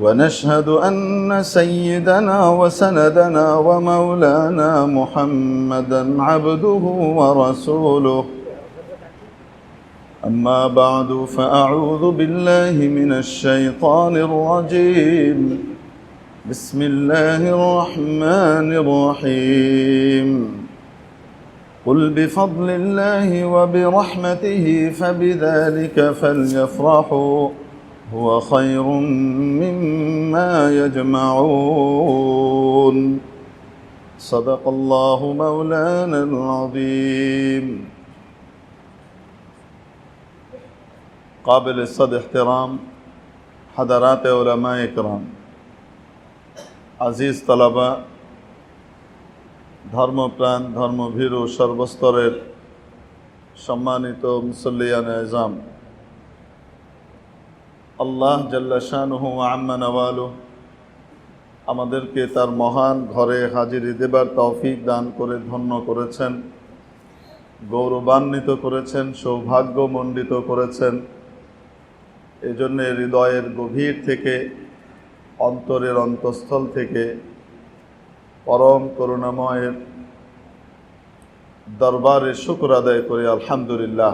ونشهد أن سيدنا وسندنا ومولانا محمدا عبده ورسوله. أما بعد فأعوذ بالله من الشيطان الرجيم. بسم الله الرحمن الرحيم. قل بفضل الله وبرحمته فبذلك فليفرحوا. هو خير مما يجمعون صدق الله مولانا العظيم قابل الصد احترام حضرات علماء کرام আজিজ তালাবা ধর্মপ্রাণ ধর্মভীরু সর্বস্তরের সম্মানিত মুসল্লিয়ান এজাম আল্লাহ জাল্লাশানহু আম্মা নওয়ালু। আমাদেরকে তার মহান ঘরে হাজিরি দেবার তৌফিক দান করে ধন্য করেছেন, গৌরবান্বিত করেছেন, সৌভাগ্যমণ্ডিত করেছেন। এজন্য হৃদয়ের গভীর থেকে, অন্তরের অন্তঃস্থল থেকে পরম করুণাময়ের দরবারে শুক্র আদায় করি, আলহামদুলিল্লাহ।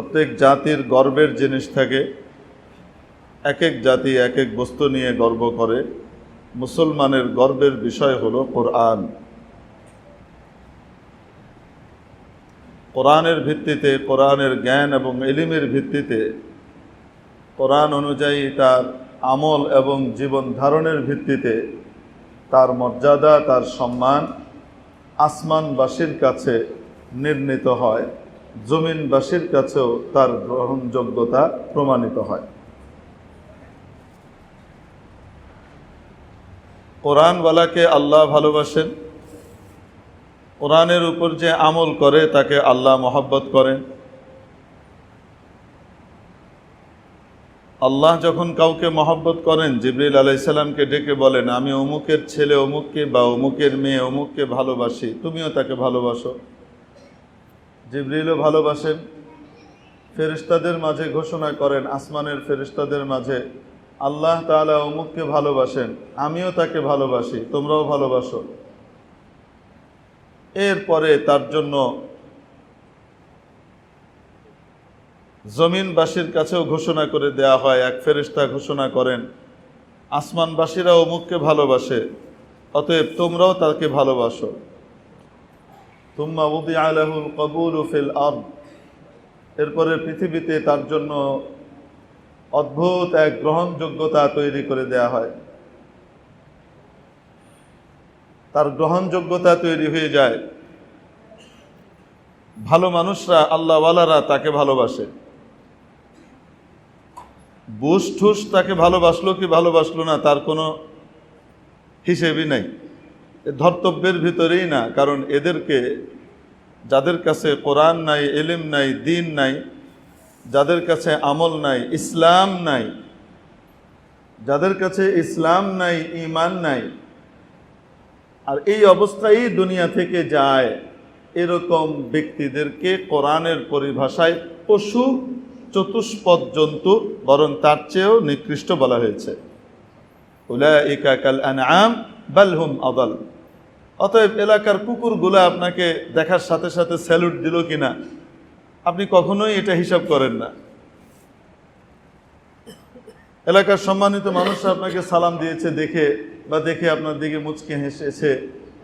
প্রত্যেক জাতির গর্বের জিনিস থাকে। এক এক জাতি এক এক বস্তু নিয়ে গর্ব করে। মুসলমানের গর্বের বিষয় হল কোরআন। কোরআনের ভিত্তিতে, কোরআনের জ্ঞান এবং এলিমের ভিত্তিতে, কোরআন অনুযায়ী তার আমল এবং জীবন ধারণের ভিত্তিতে তার মর্যাদা, তার সম্মান আসমানবাসীর কাছে নির্ণীত হয়। জমিনবাসীর কাছেও তার গ্রহণযোগ্যতা প্রমাণিত হয়। কোরআনওয়ালাকে আল্লাহ ভালোবাসেন। কোরআনের উপর যে আমল করে, তাকে আল্লাহ মহব্বত করেন। আল্লাহ যখন কাউকে মহব্বত করেন, জিবরিল আলাইসাল্লামকে ডেকে বলেন, আমি অমুকের ছেলে, অমুককে বা অমুকের মেয়ে, অমুককে ভালোবাসি, তুমিও তাকে ভালোবাসো। জিবরিলও ভালোবাসেন। ফেরিস্তাদের মাঝে ঘোষণা করেন, আসমানের ফেরিস্তাদের মাঝে আল্লাহ তাআলা অমুককে ভালোবাসেন, আমিও তাকে ভালোবাসি, তোমরাও ভালোবাসো। এরপরে তার জন্য জমিনবাসীর কাছেও ঘোষণা করে দেয়া হয়, এক ফেরিস্তা ঘোষণা করেন, আসমানবাসীরা অমুককে ভালোবাসে, অতএব তোমরাও তাকে ভালোবাসো। তুম্মা উদি আলাহুল কবুল ফিল আব এরপরে পৃথিবীতে তার জন্য অদ্ভুত এক গ্রহণযোগ্যতা তৈরি করে দেয়া হয়। তার গ্রহণযোগ্যতা তৈরি হয়ে যায়। ভালো মানুষরা, আল্লাহওয়ালারা তাকে ভালোবাসে। বুস ঠুস তাকে ভালোবাসলো কি ভালোবাসলো না, তার কোনো হিসেবই নাই। ধর্তব্যের ভিতরেই না, কারণ এদেরকে, যাদের কাছে কোরআন নাই এলিম নাই, দিন নাই, যাদের কাছে আমল নাই, ইসলাম নাই, যাদের কাছে ইসলাম নাই ইমান নাই, আর এই অবস্থায় দুনিয়া থেকে যায়, এরকম ব্যক্তিদেরকে কোরআনের পরিভাষায় পশু চতুষ্পদ জন্তু বরং তার চেয়েও নিকৃষ্ট বলা হয়েছে। উলাইকা কাল আনআম, বাল হুম আদাল। অতএব এলাকার কুকুরগুলো আপনাকে দেখার সাথে সাথে স্যালুট দিল কিনা? আপনি কখনোই এটা হিসাব করেন না। এলাকার সম্মানিত মানুষরা আপনাকে সালাম দিয়েছে দেখে বা দেখে আপনার দিকে মুচকে হেসেছে,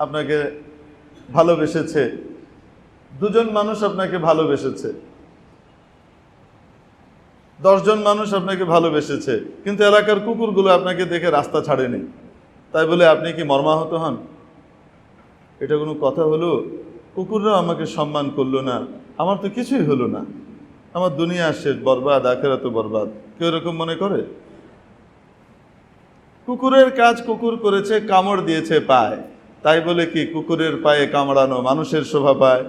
আপনাকে ভালোবেসেছে। দুজন মানুষ আপনাকে ভালোবেসেছে। দশজন মানুষ আপনাকে ভালোবেসেছে। কিন্তু এলাকার কুকুরগুলো আপনাকে দেখে রাস্তা ছাড়েনি। তাই বলে আপনি কি মর্মাহত হন? এটা কোনো কথা হলো? কুকুররাও আমাকে সম্মান করল না। আমার তো কিছুই হলো না। আমার দুনিয়া শেষ বরবাদ আখেরা তো বরবাদ। কেউ এরকম মনে করে? কুকুরের কাজ কুকুর করেছে, কামড় দিয়েছে পায়। তাই বলে কি কুকুরের পায়ে কামড়ানো মানুষের শোভা পায়?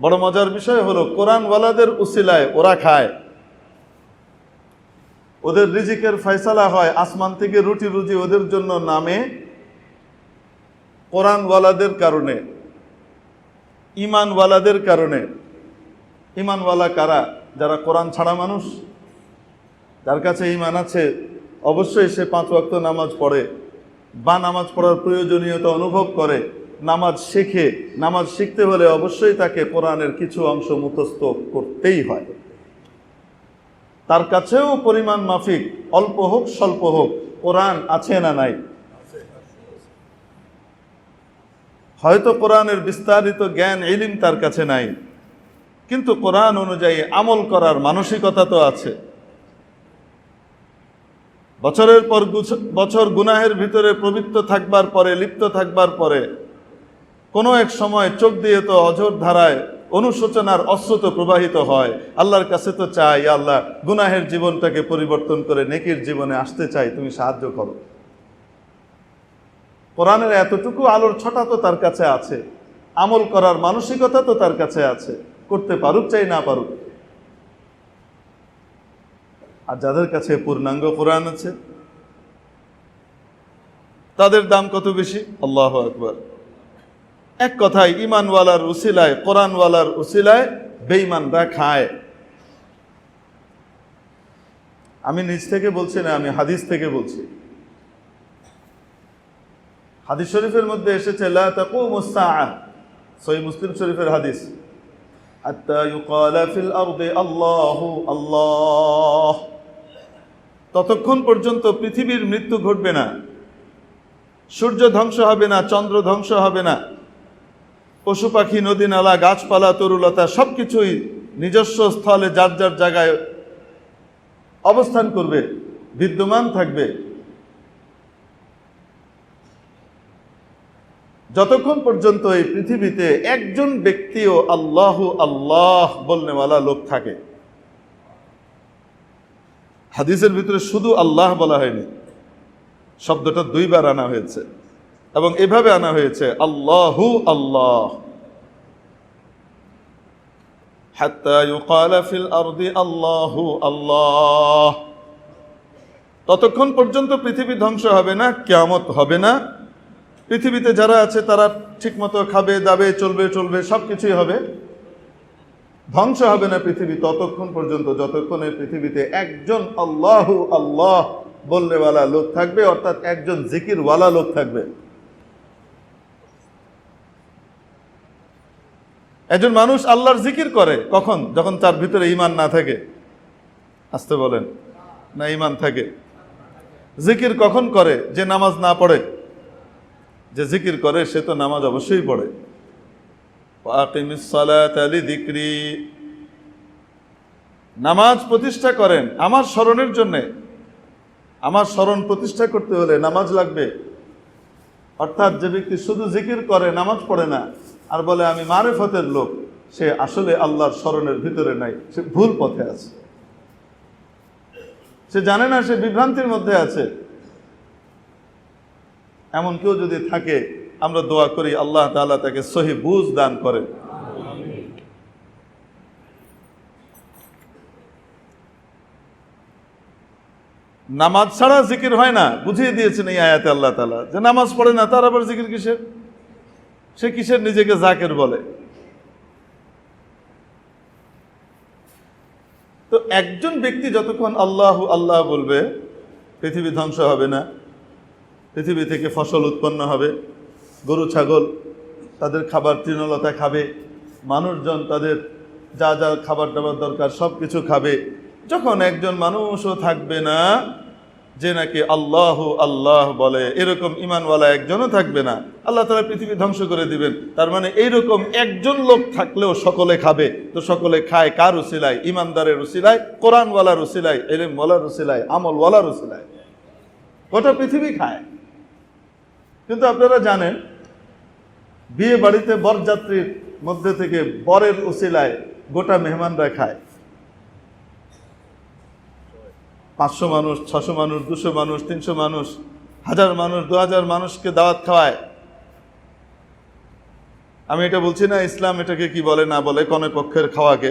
বড় মজার বিষয় হলো, কোরআনওয়ালাদের উসিলায় ওরা খায়। ওদের রিজিকের ফয়সালা হয়, আসমান থেকে রুটি রুজি ওদের জন্য নামে কোরআনওয়ালাদের কারণে। ইমানওয়ালাদের কারণে। ইমানওয়ালা কারা? যারা কোরআন ছাড়া মানুষ? যার কাছে ইমান আছে, অবশ্যই সে পাঁচ ওয়াক্ত নামাজ পড়ে। বা নামাজ পড়ার প্রয়োজনীয়তা অনুভব করে। নামাজ শেখে। নামাজ শিখতে হলে অবশ্যই তাকে কোরআনের কিছু অংশ মুখস্থ করতেই হয়। তার কাছেও পরিমাণ মাফিক, অল্প হোক, স্বল্প হোক, কোরআন আছে না নাই? হয়তো কোরআনের বিস্তারিত জ্ঞান এলিম তার কাছে নাই। কিন্তু কোরআন অনুযায়ী আমল করার মানসিকতা তো আছে। বছরের পর বছর গুনাহের ভিতরে প্রবৃত্ত থাকবার পরে, লিপ্ত থাকবার পরে, কোনো এক সময় চোখ দিয়ে তো অঝোর ধারায় অনুশোচনার অস্রোত প্রবাহিত হয়। আল্লাহর কাছে তো চাই আল্লাহ, গুনাহের জীবনটাকে পরিবর্তন করে নেকির জীবনে আসতে চাই, তুমি সাহায্য করো। কোরআনের এতটুকু আলোর ছটা তো তার কাছে আছে। আমল করার মানসিকতা তো তার কাছে আছে। করতে পারুক চাই না পারুক। আর যাদের কাছে পূর্ণাঙ্গ কোরআন আছে, তাদের দাম কত বেশি? আল্লাহ আকবর। এক কথায় ইমানওয়ালার উসিলায়, কোরআনওয়ালার উসিলায় বেঈমানরা খায়। আমি নিজ থেকে বলছি না, আমি হাদিস থেকে বলছি। হাদিস শরীফের মধ্যে এসেছে সহিহ মুসলিম শরীফের হাদিস। আল্লাহ ততক্ষণ পর্যন্ত পৃথিবীর মৃত্যু ঘটবে না। সূর্য ধ্বংস হবে না, চন্দ্র ধ্বংস হবে না। পশু পাখি, নদী নালা, গাছপালা, তরুলতা সব কিছুই নিজস্ব স্থলে যার যার জায়গায় অবস্থান করবে, বিদ্যমান থাকবে। যতক্ষণ পর্যন্ত এই পৃথিবীতে একজন ব্যক্তিও আল্লাহ আল্লাহ বলনেওয়ালা লোক থাকে, হাদিসের ভিতরে শুধু আল্লাহ বলা হয়নি, শব্দটা দুইবার আনা হয়েছে। এবং এভাবে আনা হয়েছে, আল্লাহু আল্লাহ। ততক্ষণ পর্যন্ত পৃথিবী ধ্বংস হবে না, কিয়ামত হবে না। পৃথিবীতে যারা আছে, তারা ঠিকমতো খাবে, দাবে, চলবে চলবে সব কিছুই হবে। ধ্বংস হবে না পৃথিবী ততক্ষণ পর্যন্ত, যতক্ষণ এই পৃথিবীতে একজন আল্লাহু আল্লাহ বললেওয়ালা লোক থাকবে, অর্থাৎ একজন জিকিরওয়ালা লোক থাকবে। একজন মানুষ আল্লাহর জিকির করে কখন? যখন তার ভিতরে ইমান না থাকে। আসতে বলেন, না ইমান থাকে। জিকির কখন করে? যে নামাজ না পড়ে। যে জিকির করে, সে তো নামাজ অবশ্যই পড়ে। নামাজ প্রতিষ্ঠা করেন আমার স্মরণের জন্যে। আমার স্মরণ প্রতিষ্ঠা করতে হলে নামাজ লাগবে। অর্থাৎ যে ব্যক্তি শুধু জিকির করে, নামাজ পড়ে না আর বলে, আমি মারেফতের লোক। সে আসলে আল্লাহর স্মরণের ভিতরে নাই। সে ভুল পথে আছে। সে জানে না সে বিভ্রান্তির মধ্যে আছে। এমন কেউ যদি থাকে, আমরা দোয়া করি, আল্লাহ তাআলা তাকে সহি বুঝ দান করেন। নামাজ ছাড়া জিকির হয় না। বুঝিয়ে দিয়েছেন এই আয়াতে আল্লাহ তালা যে নামাজ পড়ে না, তার আবার জিকির কিসের? সে কিসের নিজেকে জাকের বলে? তো একজন ব্যক্তি যতক্ষণ আল্লাহ আল্লাহ বলবে, পৃথিবী ধ্বংস হবে না, পৃথিবী থেকে ফসল উৎপন্ন হবে, গরু, ছাগল তাদের খাবার তৃণলতা খাবে, মানুষজন তাদের যা যা খাবার দাবার দরকার সব কিছু খাবে, যখন একজন মানুষও থাকবে না যে নাকি আল্লাহ আল্লাহ বলে, এরকম ইমানওয়ালা একজনও থাকবে না। আল্লাহ তালা পৃথিবী ধ্বংস করে দিবেন। তার মানে এইরকম একজন লোক থাকলেও সকলে খাবে। তো সকলে খায় কার উসিলায়? ইমানদারের উসিলায়, কোরআনওয়ালার উসিলায়, এলেমওয়ালার উসিলায়, আমলওয়ালার উসিলায়। গোটা পৃথিবী খায়। কিন্তু আপনারা জানেন বিয়ে বাড়িতে বরযাত্রীর মধ্যে থেকে বরের উসিলায় গোটা মেহমানরা খায়। পাঁচশো মানুষ, ছশো মানুষ, দুশো মানুষ, তিনশো মানুষ, হাজার মানুষ, দু হাজার মানুষকে দাওয়াত খাওয়ায়। আমি এটা বলছি না, ইসলাম এটাকে কি বলে, না বলে, কনে পক্ষের খাওয়াকে।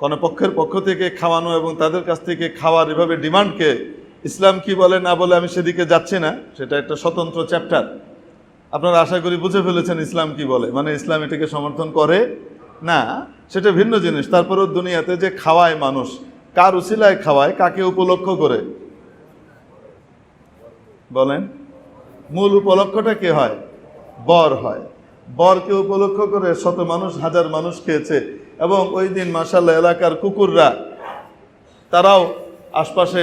কনে পক্ষের পক্ষ থেকে খাওয়ানো এবং তাদের কাছ থেকে খাওয়ার এভাবে ডিমান্ডকে ইসলাম কি বলে, না বলে আমি সেদিকে যাচ্ছি না, সেটা একটা স্বতন্ত্র চ্যাপ্টার। আপনারা আশা করি বুঝে ফেলেছেন ইসলাম কি বলে মানে ইসলাম এটাকে সমর্থন করে না, সেটা ভিন্ন জিনিস। তারপরেও দুনিয়াতে যে খাওয়ায় মানুষ কার উসিলায় খাওয়ায়, কাকে উপলক্ষ করে? বলেন। মূল উপলক্ষটা কে হয়? বর হয়। বরকে উপলক্ষ করে শত মানুষ, হাজার মানুষ খেয়েছে। এবং ওই দিন মাসাল্লাহ এলাকার কুকুররা, তারাও আশপাশে,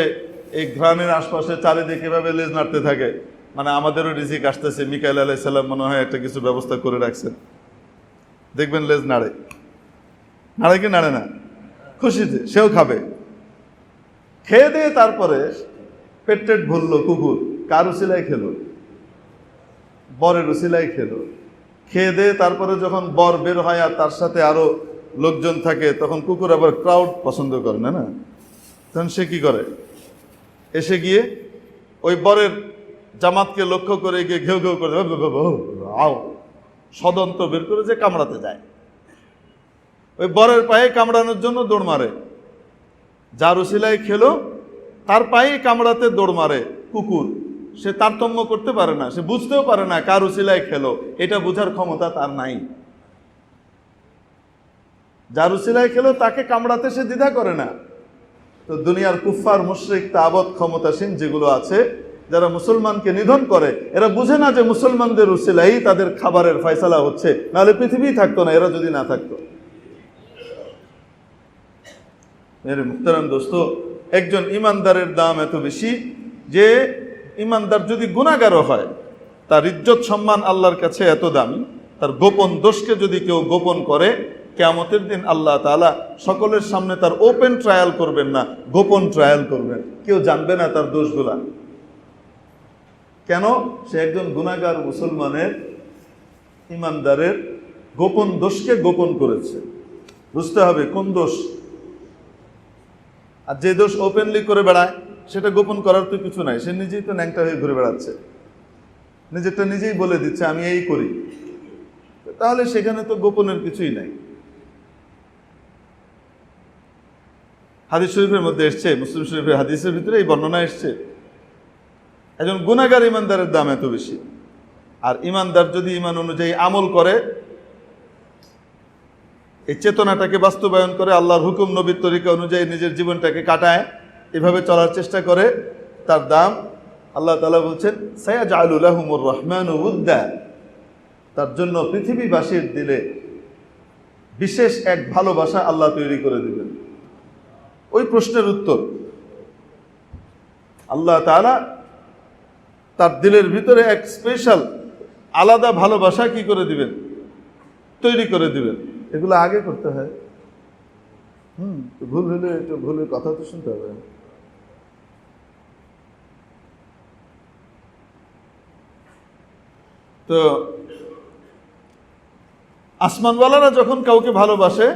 এই ঘ্রাণের আশপাশে চারিদিকে এভাবে লেজ নাড়তে থাকে। মানে আমাদেরও রিজিক আসতেছে। মিকাইল আলাইসাল্লাম মনে হয় একটা কিছু ব্যবস্থা করে রাখছেন দেখবেন লেজ নাড়ে। নাড়ে কি নাড়ে না? খুশিতে, সেও খাবে। খেয়ে দিয়ে তারপরে পেট টেট ভরলো কুকুর। কার উসিলাই খেলো বরের উসিলাই খেলো। খেয়ে দিয়ে তারপরে যখন বর বের হয় আর তার সাথে আরও লোকজন থাকে, তখন কুকুর আবার ক্রাউড পছন্দ করে, না না? তখন সে কি করে? এসে গিয়ে ওই বরের জামাতকে লক্ষ্য করে গিয়ে ঘেউ ঘেউ করে আও সদন্ত বের করে যে কামড়াতে যায়। ওই বরের পায়ে কামড়ানোর জন্য দৌড় মারে। যার উসিলায় খেলো, তার পায়ে কামড়াতে দৌড় মারে কুকুর। সে তারতম্য করতে পারে না, সে বুঝতেও পারে না কার উসিলায় খেলো, এটা বোঝার ক্ষমতা তার নাই। যার উসিলায় খেলো, তাকে কামড়াতে সে দ্বিধা করে না। তো দুনিয়ার কুফার মুশরিক তাবৎ ক্ষমতাসীন যেগুলো আছে, যারা মুসলমানকে নিধন করে, এরা বুঝে না যে মুসলমানদের উসিলাই তাদের খাবারের ফয়সালা হচ্ছে, নাহলে পৃথিবী থাকতো না, এরা যদি না থাকতো। মেরে মুখতারাম দোস্ত, একজন ইমানদারের দাম এত বেশি যে ইমানদার যদি গুণাগারও হয়, তার ইজ্জত সম্মান আল্লাহর কাছে এত দামি, তার গোপন দোষকে যদি কেউ গোপন করে, কেয়ামতের দিন আল্লাহ তালা সকলের সামনে তার ওপেন ট্রায়াল করবেন না, গোপন ট্রায়াল করবেন। কেউ জানবে না তার দোষগুলা। কেন? সে একজন গুণাগার মুসলমানের ইমানদারের গোপন দোষকে গোপন করেছে। বুঝতে হবে কোন দোষ? আর যে দোষ ওপেনলি করে বেড়ায়, সেটা গোপন করার তো কিছু নাই। সে নিজেই তো ন্যাংটা হয়ে ঘুরে বেড়াচ্ছে। নিজেরটা নিজেই বলে দিচ্ছে, আমি এই করি। তাহলে সেখানে তো গোপনের কিছুই নাই। হাদিস শরীফের মধ্যে এসছে, মুসলিম শরীফের হাদিসের ভিতরে এই বর্ণনা এসছে। একজন গুণাগার ইমানদারের দাম এত বেশি। আর ইমানদার যদি ইমান অনুযায়ী আমল করে এই চেতনাটাকে বাস্তবায়ন করে আল্লাহর হুকুম নবীর তরিকা অনুযায়ী নিজের জীবনটাকে কাটায়, এভাবে চলার চেষ্টা করে, তার দাম আল্লাহ তালা বলছেন সায়াজ আলুল্লাহমুর রহমান উদ্দা। তার জন্য পৃথিবীবাসীর দিলে বিশেষ এক ভালোবাসা আল্লাহ তৈরি করে দিবেন। ওই প্রশ্নের উত্তর, আল্লাহ তাআলা তার দিলের ভিতরে এক স্পেশাল আলাদা ভালোবাসা কি করে দিবেন? তৈরি করে দিবেন। এগুলো আগে করতে হয়। হুম ভুল হলে একটু ভুলের কথা তো শুনতে হবে। তো আসমানওয়ালারা যখন কাউকে ভালোবাসে,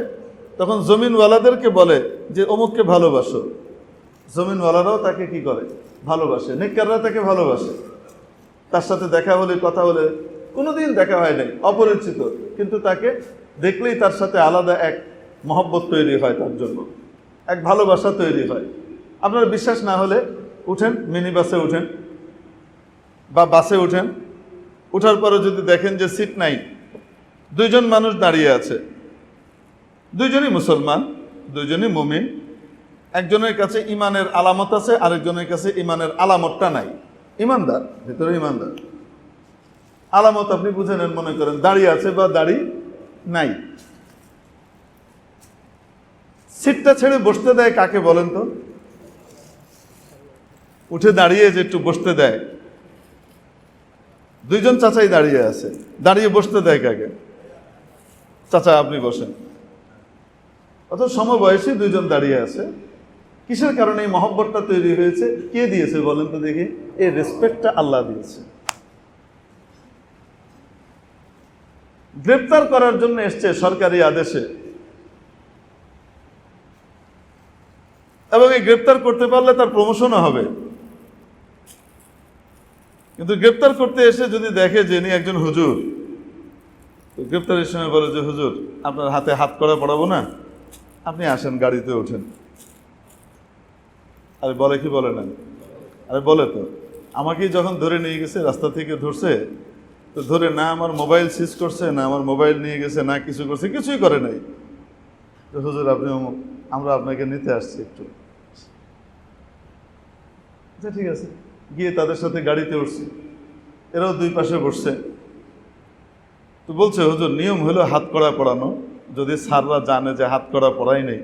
তখন জমিনওয়ালাদেরকে বলে যে, অমুককে ভালোবাসো। জমিনওয়ালারাও তাকে কি করে? ভালোবাসে। নেককাররা তাকে ভালোবাসে। তার সাথে দেখা হলে, কথা হলে কোনোদিন দেখা হয় নাই, অপরিচিত। কিন্তু তাকে দেখলেই তার সাথে আলাদা এক মহব্বত তৈরি হয় তার জন্য। এক ভালোবাসা তৈরি হয়। আপনার বিশ্বাস না হলে উঠেন, মিনি বাসে উঠেন বা বাসে উঠেন। উঠার পরে যদি দেখেন যে সিট নাই, দুইজন মানুষ দাঁড়িয়ে আছে। দুইজনই মুসলমান, দুইজনই মুমিন। একজনের কাছে ইমানের আলামত আছে, আরেকজনের কাছে ইমানের আলামতটা নাই। ইমানদার, ভিতরে ইমানদার। আলামত আপনি বুঝে নেন, মনে করেন দাঁড়িয়ে আছে বা দাড়ি নাই। সিটটা ছেড়ে বসতে দেয় কাকে বলেন তো? উঠে দাঁড়িয়ে যে একটু বসতে দেয়। দুইজন চাচাই দাঁড়িয়ে আছে, দাঁড়িয়ে বসতে দেয় কাকে? চাচা, আপনি বসেন। অত সমবয়সী দুইজন দাঁড়িয়ে আছে। কিসের কারণে এই মহব্বতটা তৈরি হয়েছে? কে দিয়েছে বলেন তো দেখি। এই রেসপেক্টটা আল্লাহ দিয়েছে। গ্রেপ্তার করার জন্য এসছে সরকারি আদেশে। এবং এই গ্রেপ্তার করতে পারলে তার প্রমোশনও হবে। কিন্তু গ্রেপ্তার করতে এসে যদি দেখে যে ইনি একজন হুজুর গ্রেপ্তারের সময় বলে যে, হুজুর, আপনার হাতে হাত করা পড়াবো না, আপনি আসেন গাড়িতে ওঠেন। আরে বলে কি বলে না? আরে বলে তো, আমাকেই যখন ধরে নিয়ে গেছে, রাস্তা থেকে ধরছে তো ধরে না আমার মোবাইল সিজ করছে, না আমার মোবাইল নিয়ে গেছে, না কিছু করছে, কিছুই করে নাই। তো হুজুর, আপনি আমরা আপনাকে নিতে আসছি একটু। আচ্ছা ঠিক আছে। গিয়ে তাদের সাথে গাড়িতে উঠছি। এরাও দুই পাশে বসছে। তো বলছে, হুজুর, নিয়ম হলো হাত কড়া পড়ানো। যদি স্যাররা জানে যে হাত কড়া পড়াই নেই,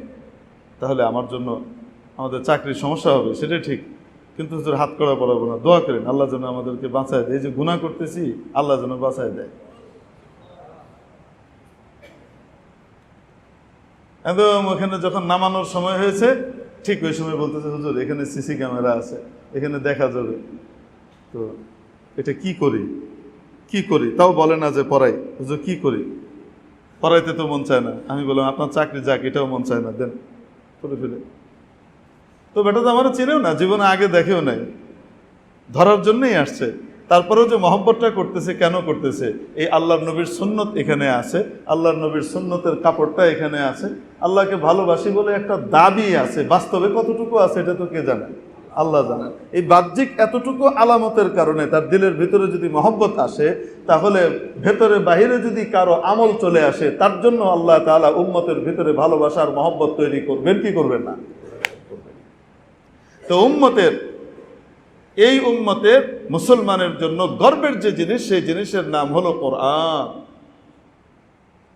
তাহলে আমার জন্য আমাদের চাকরির সমস্যা হবে, সেটাই ঠিক। কিন্তু হুজুর হাত কড়া পড়াবো না, দোয়া করেন, আল্লাহ যেন আমাদেরকে বাঁচায় দেয়। এই যে গুণা করতেছি, আল্লাহ যেন বাঁচায় দেয়। একদম ওখানে যখন নামানোর সময় হয়েছে, ঠিক ওই সময় বলতেছে, হুজুর, এখানে সিসি ক্যামেরা আছে, এখানে দেখা যাবে। তো এটা কি করি? কি করি? তাও বলে না যে পড়াই। হুজুর, কি করি? পড়াইতে তো মন চায় না। আমি বললাম, আপনার চাকরি যাক, এটাও মন চায় না, দেন। করে ফেলে। তো বেটা তো আমার চিনেও না, জীবনে আগে দেখেও নাই। ধরার জন্যই আসছে। তারপরেও যে মহব্বতটা করতেছে, কেন করতেছে, এই আল্লাহর নবীর সুন্নত এখানে আছে, আল্লাহর নবীর সুন্নতের কাপড়টা এখানে আছে। আল্লাহকে ভালোবাসি বলে একটা দাবি আছে, বাস্তবে কতটুকু আছে এটা তো কে জানে? আল্লাহ জানে। এই বাহ্যিক এতটুকু আলামতের কারণে তার দিলের ভিতরে যদি মহব্বত আসে, তাহলে ভেতরে বাহিরে যদি কারও আমল চলে আসে, তার জন্য আল্লাহ তাআলা উম্মতের ভিতরে ভালোবাসার মহব্বত তৈরি করবেন, কি করবেন না? তো উম্মতের, এই উম্মতের মুসলমানের জন্য গর্বের যে জিনিস, সেই জিনিসের নাম হলো কোরআন।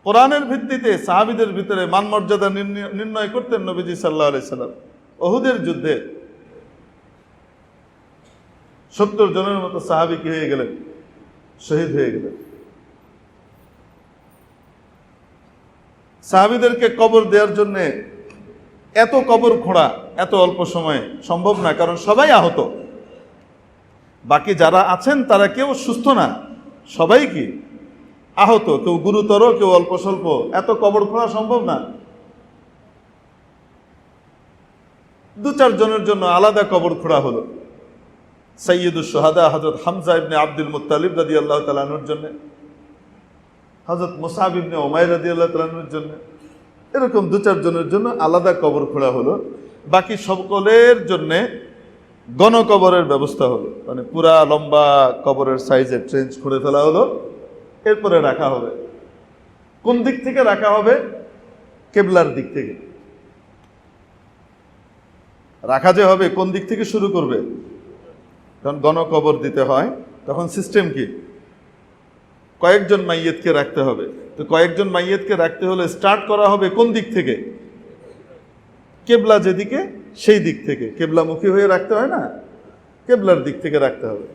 কোরআনের ভিত্তিতে সাহাবিদের ভিতরে মান মর্যাদা নির্ণয়- নির্ণয় করতেন নবীজি সাল্লাহ সাল্লাম। অহুদের যুদ্ধে সত্তর জনের মতো সাহাবি কি হয়ে গেলেন? শহীদ হয়ে গেলেন। সাহাবিদেরকে কবর দেওয়ার জন্যে এত কবর খোঁড়া এত অল্প সময়ে সম্ভব না, কারণ সবাই আহত। বাকি যারা আছেন, তারা কেউ সুস্থ না। সবাই কি আহত? কেউ গুরুতর, কেউ অল্প স্বল্প। এত কবর খোঁড়া সম্ভব না। দু চারজনের জন্য আলাদা কবর খোঁড়া হলো। সৈয়দুল সোহাদা হজরত হামজা ইবনে আব্দুল মুতালিব রাদি আল্লাহ তালানুর জন্য হজরত মুসাব ইবনে ওমাই রাদি আল্লাহ তালানুর জন্য এরকম দু চারজনের জন্য আলাদা কবর খোঁড়া হলো। বাকি সকলের জন্যে গণকবরের ব্যবস্থা হলো। মানে পুরা লম্বা কবরের সাইজের ট্রেঞ্চ খুঁড়ে ফেলা হলো। এরপরে রাখা হবে। কোন দিক থেকে রাখা হবে? কেবলার দিক থেকে। রাখা যে হবে কোন দিক থেকে শুরু করবে? কারণ গণকবর দিতে হয়, তখন সিস্টেম কি? কয়েকজন মাইয়েতকে রাখতে হবে। তো কয়েকজন মাইয়েতকে রাখতে হলে স্টার্ট করা হবে কোন দিক থেকে? কেবলা যেদিকে, সেই দিক থেকে। কেবলামুখী হয়ে রাখতে হয় না? কেবলার দিক থেকে রাখতে হবে।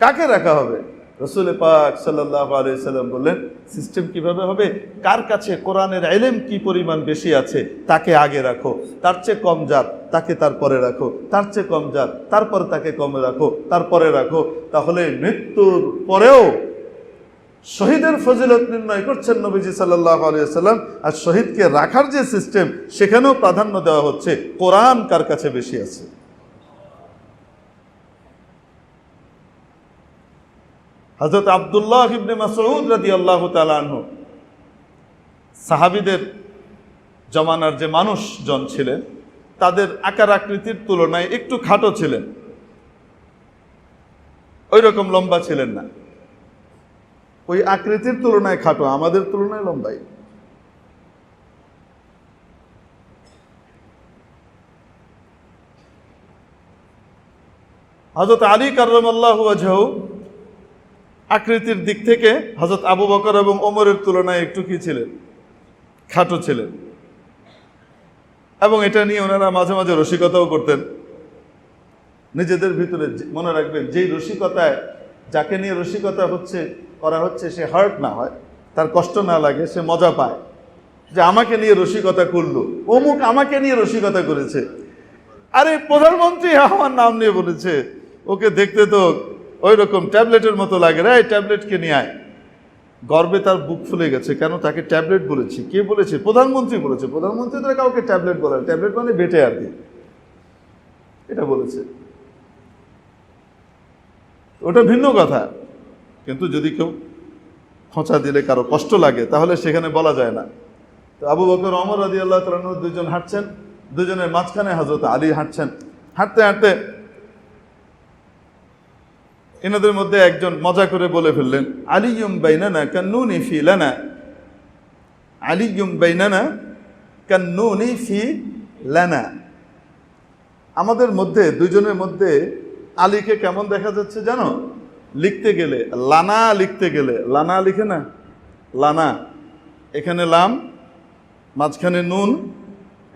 কাকে রাখা হবে? রসুল পাক সাল্লাহ আলাইসাল্লাম বললেন সিস্টেম কীভাবে হবে? কার কাছে কোরআনের এলেম কি পরিমাণ বেশি আছে, তাকে আগে রাখো। তার চেয়ে কম জাত, তাকে তারপরে রাখো। তার চেয়ে কম জাত, তারপরে তাকে কমে রাখো, তারপরে রাখো। তাহলে মৃত্যুর পরেও শহীদের ফজিলত নির্ণয় করছেন নবীজি আলিয়াল্লাম আর শহীদকে রাখার যে সিস্টেম, সেখানেও প্রাধান্য দেওয়া হচ্ছে, কোরআন কার কাছে বেশি আছে? হজরত আবদুল্লাহ ইবনে মাসউদ রাদি আল্লাহ তালাহ সাহাবিদের জমানার যে মানুষজন ছিলেন, তাদের আকার আকৃতির তুলনায় একটু খাটো ছিলেন। ওই রকম লম্বা ছিলেন না। ওই আকৃতির তুলনায় খাটো, আমাদের তুলনায় লম্বাই। হজরত আলী কার্লাহ আকৃতির দিক থেকে হজরত আবু বকর এবং ওমরের তুলনায় একটু কি ছিলেন? খাটো ছিলেন। এবং এটা নিয়ে ওনারা মাঝে মাঝে রসিকতাও করতেন। নিজেদের ভিতরে মনে রাখবেন, যেই রসিকতায়, যাকে নিয়ে রসিকতা হচ্ছে করা হচ্ছে, সে হার্ট না হয়, তার কষ্ট না লাগে, সে মজা পায়। যে আমাকে নিয়ে রসিকতা করল, অমুক আমাকে নিয়ে রসিকতা করেছে। আরে, প্রধানমন্ত্রী আমার নাম নিয়ে বলেছে, ওকে দেখতে তো ওই রকম ট্যাবলেটের মতো লাগে রে ট্যাবলেটকে নিয়ে আয়। গর্বে তার বুক ফুলে গেছে, কেন তাকে ট্যাবলেট বলেছি? কে বলেছে? প্রধানমন্ত্রী বলেছে। প্রধানমন্ত্রী তারা কাউকে ট্যাবলেট বলে। ট্যাবলেট মানে বেটে আর কি। এটা বলেছে। ওটা ভিন্ন কথা। কিন্তু যদি কেউ খোঁচা দিলে কারও কষ্ট লাগে, তাহলে সেখানে বলা যায় না। তো আবু বকর অমর আদি আল্লাহ তালন দুজন হাঁটছেন দুজনের মাঝখানে হজরত আলী হাঁটছেন। হাঁটতে হাঁটতে এনাদের মধ্যে একজন মজা করে বলে ফেললেন, আলিয়ুম বাইনানা কান্নুনি ফি লানা। আলিয়ুম বাইনানা কান্নুনি ফি লানা। আমাদের মধ্যে দুজনের মধ্যে আলীকে কেমন দেখা যাচ্ছে জানো? লিখতে গেলে, লানা লিখতে গেলে, লানা লিখে না? লানা। এখানে লাম, মাঝখানে নুন,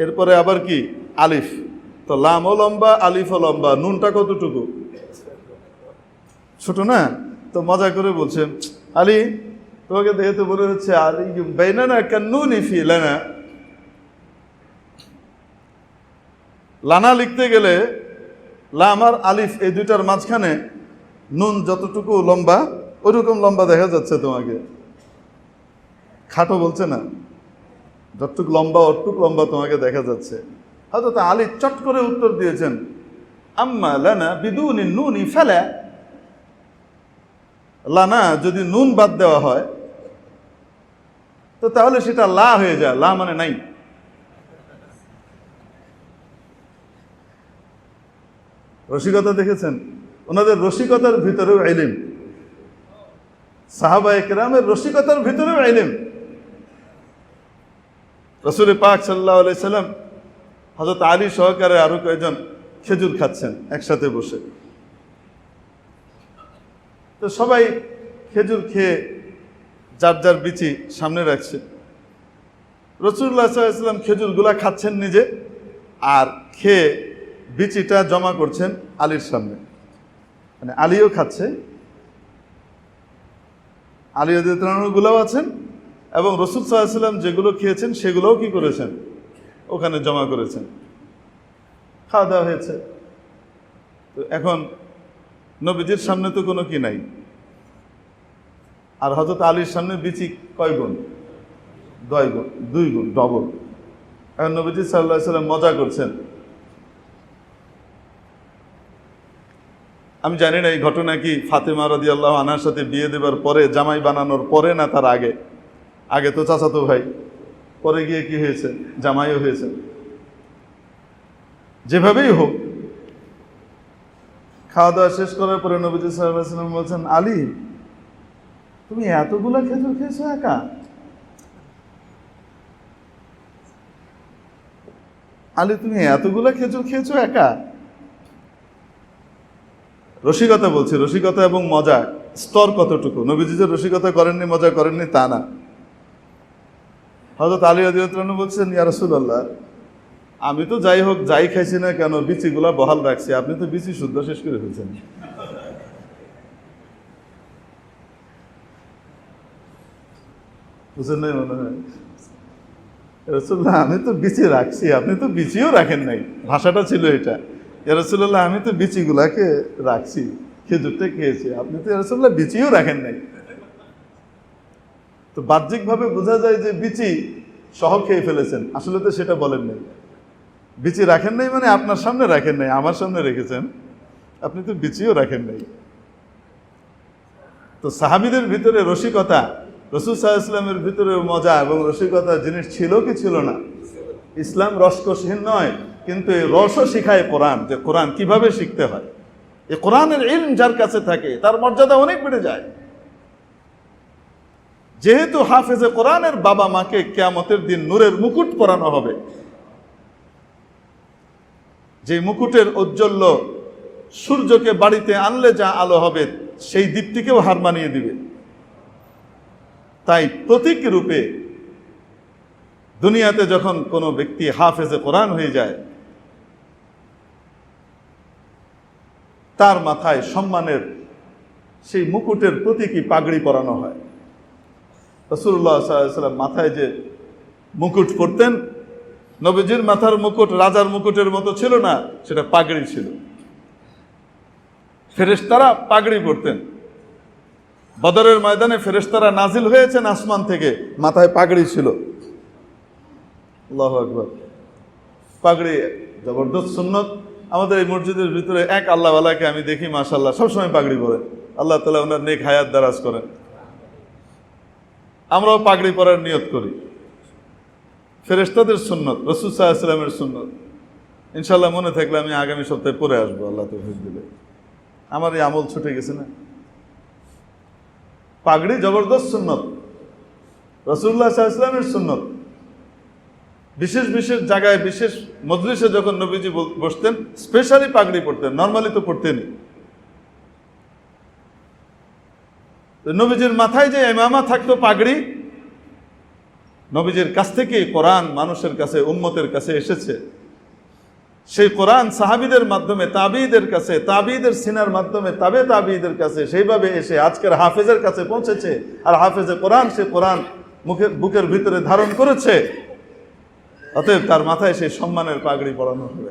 এরপরে আবার কি? আলিফ। তো লামও লম্বা, আলিফও লম্বা। নুনটা কতটুকু? ছোট না? তো মজা করে বলছে আলি, তোমাকে দেখে তো মনে হচ্ছে, আলী বেনানা কান্নুনি ফি লানা? লানা লিখতে গেলে, লাম আর আলিফ এই দুইটার মাঝখানে নুন যতটুকু লম্বা, ওইরকম লম্বা দেখা যাচ্ছে তোমাকে। খাটো বলছে না? যতটুক লম্বা, অটুক লম্বা তোমাকে দেখা যাচ্ছে। হয়তো তা আলী চট করে উত্তর দিয়েছেন, আম্মা লানা বিদুনি নুনি ফেলা। লানা যদি নুন বাদ দেওয়া হয়, তো তাহলে সেটা লা হয়ে যায়। লা মানে নাই। রসিকতা দেখেছেন? ওনাদের রসিকতার ভিতরেও এলিম সাহাবা একরামের রসিকতার ভিতরেও এলিম রসুল পাক সাল্লাহ সাল্লাম হজরত আলী সহকারে আরও কয়েকজন খেজুর খাচ্ছেন একসাথে বসে। তো সবাই খেজুর খেয়ে যার যার বিচি সামনে রাখছে। রসুল্লাহ সাল্লাম খেজুরগুলা খাচ্ছেন নিজে আর খেয়ে বিচিটা জমা করছেন আলীর সামনে। মানে আলিও খাচ্ছে। আলী গুলাও আছেন এবং রসুল সাল্লাম যেগুলো খেয়েছেন সেগুলোও কি করেছেন? ওখানে জমা করেছেন। খাওয়া দাওয়া হয়েছে। তো এখন নবীজির সামনে তো কোনো কি নাই। আর হজরত আলীর সামনে বিচি কয় গুণ? দয় গুণ, দুই গুণ ডবল এখন নবীজি সাল্লাহ সাল্লাম মজা করছেন। আমি জানি না এই ঘটনা কি ফাতেমা রদি আল্লাহ আনার সাথে বিয়ে দেবার পরে, জামাই বানানোর পরে না তার আগে? আগে তো চাচাতো ভাই। পরে গিয়ে কি হয়েছে? জামাইও হয়েছে। যেভাবেই হোক খাওয়া দাওয়া শেষ করার পরে নবীজি সাল্লাম বলছেন, আলী, তুমি এতগুলা খেজুর খেয়েছো একা? আলী, তুমি এতগুলা খেজুর খেয়েছো একা? রসিকতা বলছি, রসিকতা এবং মজা, স্তর কতটুকু? নবীজি যে রসিকতা করেননি, মজা করেননি, তা না। হজরত আলী আদিউদ্দান বলছেন, ইয়া রসুল্লাহ আমি তো যাই হোক, যাই খাইছি না কেন, বিচিগুলা বহাল রাখছি, আপনি তো বিচি শুদ্ধ শেষ করে ফেলছেন। বুঝেন নাই মনে হয়? রসুল্লাহ আমি তো বিচি রাখছি, আপনি তো বিচিও রাখেন নাই। ভাষাটা ছিল এটা। রসুল্লাহ আমি তো বিচিগুলাকে রাখছি, খেজুরটা খেয়েছি। আপনি তো রসুল্লাহ বিচিও রাখেন নাই। তো বাহ্যিকভাবে বোঝা যায় যে বিচি সহ খেয়ে ফেলেছেন। আসলে তো সেটা বলেন নাই। বিচি রাখেন নাই মানে আপনার সামনে রাখেন নাই, আমার সামনে রেখেছেন। আপনি তো বিচিও রাখেন নাই। তো সাহাবিদের ভিতরে রসিকতা, রসুল সাহা ইসলামের ভিতরে মজা এবং রসিকতা জিনিস ছিল কি ছিল না? ইসলাম রসকসহীন নয়। কিন্তু এই রসও শিখায় কোরআন, যে কোরআন কীভাবে শিখতে হয়। এই কোরআনের ইলম যার কাছে থাকে, তার মর্যাদা অনেক বেড়ে যায়। যেহেতু হাফেজে কোরআনের বাবা মাকে কেয়ামতের দিন নূরের মুকুট পরানো হবে, যে মুকুটের ঔজ্জ্বল্য সূর্যকে বাড়িতে আনলে যা আলো হবে, সেই দীপ্তিকেও হার মানিয়ে দিবে। তাই প্রতীক রূপে দুনিয়াতে যখন কোনো ব্যক্তি হাফেজে কোরআন হয়ে যায় তার মাথায় সম্মানের সেই মুকুটের প্রতীকী পাগড়ি পরানো হয়। রসুল্লাহ সাল্লাম মাথায় যে মুকুট পরতেন, নবীজির মাথার মুকুট রাজার মুকুটের মতো ছিল না, সেটা পাগড়ি ছিল। ফেরেশতারা পাগড়ি পরতেন। বদরের ময়দানে ফেরেশতারা নাজিল হয়েছেন আসমান থেকে, মাথায় পাগড়ি ছিল। আল্লাহ আকবর। পাগড়ি জবরদস্ত সুন্নত। আমাদের এই মসজিদের ভিতরে এক আল্লাহওয়ালাকে আমি দেখি মাশাল্লাহ সবসময় পাগড়ি পরে। আল্লাহ তালা ওনার নেক হায়াত দারাজ করেন। আমরাও পাগড়ি পরার নিয়ত করি। ফেরেশতাদের সুন্নত, রসুল সাল্লামের সুন্নত। ইনশাল্লাহ মনে থাকলে আমি আগামী সপ্তাহে পরে আসব, আল্লাহ তো দিলে। আমার এই আমল ছুটে গেছে না? পাগড়ি জবরদস্ত সুন্নত। রসুল্লাহ সাল্লামের সুন্নত। বিশেষ বিশেষ জায়গায়, বিশেষ মজলিসে যখন নবীজি বসতেন স্পেশালি পাগড়ি পড়তেন নর্মালি তো পড়তেনই নবীজির মাথায় যে এমামা থাকতো পাগড়ি, নবীজির কাছ থেকে কোরআন মানুষের কাছে, উম্মতের কাছে এসেছে। সেই কোরআন সাহাবিদের মাধ্যমে, তাবিদের কাছে, তাবিদের সিনার মাধ্যমে, তাবে তাবিদের কাছে, সেইভাবে এসে আজকের হাফেজের কাছে পৌঁছেছে। আর হাফেজে কোরআন, সে কোরআন মুখের, বুকের ভিতরে ধারণ করেছে। অতএব তার মাথায় সেই সম্মানের পাগড়ি পরানো হবে।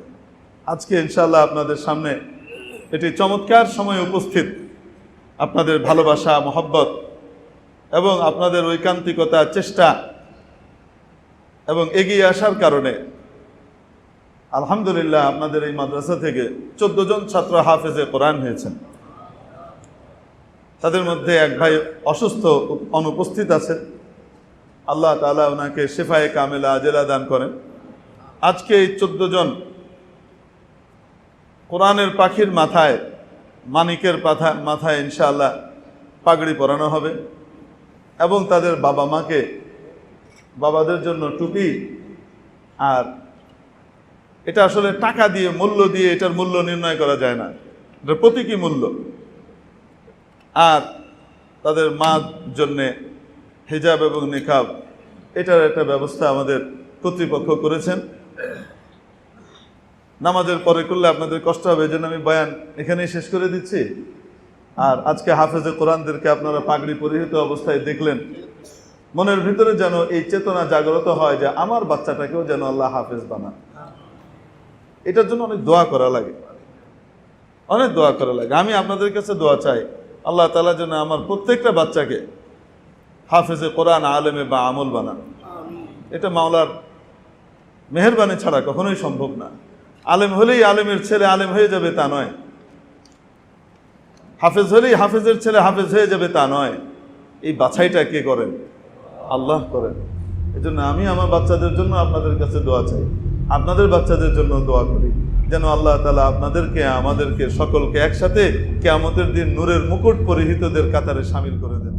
আজকে ইনশাল্লাহ আপনাদের সামনে এটি চমৎকার সময় উপস্থিত। আপনাদের ভালোবাসা, মহব্বত এবং আপনাদের ঐকান্তিকতা, চেষ্টা এবং এগিয়ে আসার কারণে আলহামদুলিল্লাহ আপনাদের এই মাদ্রাসা থেকে চোদ্দ জন ছাত্র হাফেজে কোরআন হয়েছেন। তাদের মধ্যে এক ভাই অসুস্থ অনুপস্থিত আছেন। আল্লাহ তালা ওনাকে শেফায়ে কামেলা আজেলা দান করেন। আজকে এই চোদ্দ জন কোরআনের পাখির মাথায়, মানিকের পাথা, মাথায় ইনশাআল্লাহ পাগড়ি পরানো হবে এবং তাদের বাবা মাকে বাবাদের জন্য টুপি আর এটা আসলে টাকা দিয়ে, মূল্য দিয়ে এটার মূল্য নির্ণয় করা যায় না। এটা প্রতীকী মূল্য। আর তাদের মার জন্যে হিজাব এবং নিকাব, এটার একটা ব্যবস্থা আমাদের কর্তৃপক্ষ করেছেন। নামাজের পরে করলে আপনাদের কষ্ট হবে এই আমি বয়ান এখানেই শেষ করে দিচ্ছি। আর আজকে হাফেজে কোরআনদেরকে আপনারা পাগড়ি পরিহিত অবস্থায় দেখলেন। মনের ভিতরে যেন এই চেতনা জাগ্রত হয় যে আমার বাচ্চাটাকেও যেন আল্লাহ হাফেজ বানান। এটার জন্য অনেক দোয়া করা লাগে। অনেক দোয়া করা লাগে। আমি আপনাদের কাছে দোয়া চাই, আল্লাহ তালা যেন আমার প্রত্যেকটা বাচ্চাকে হাফেজে কোরআন আলেমে বা আমল বানান। এটা মাওলার মেহরবানি ছাড়া কখনোই সম্ভব না। আলেম হলেই আলেমের ছেলে আলেম হয়ে যাবে তা নয়। হাফেজ হলেই হাফেজের ছেলে হাফেজ হয়ে যাবে তা নয়। এই বাছাইটা কে করেন? আল্লাহ করেন। এই জন্য আমি আমার বাচ্চাদের জন্য আপনাদের কাছে দোয়া চাই। আপনাদের বাচ্চাদের জন্য দোয়া করি। যেন আল্লাহ তালা আপনাদেরকে, আমাদেরকে, সকলকে একসাথে কেয়ামতের দিন নূরের মুকুট পরিহিতদের কাতারে সামিল করে দেন।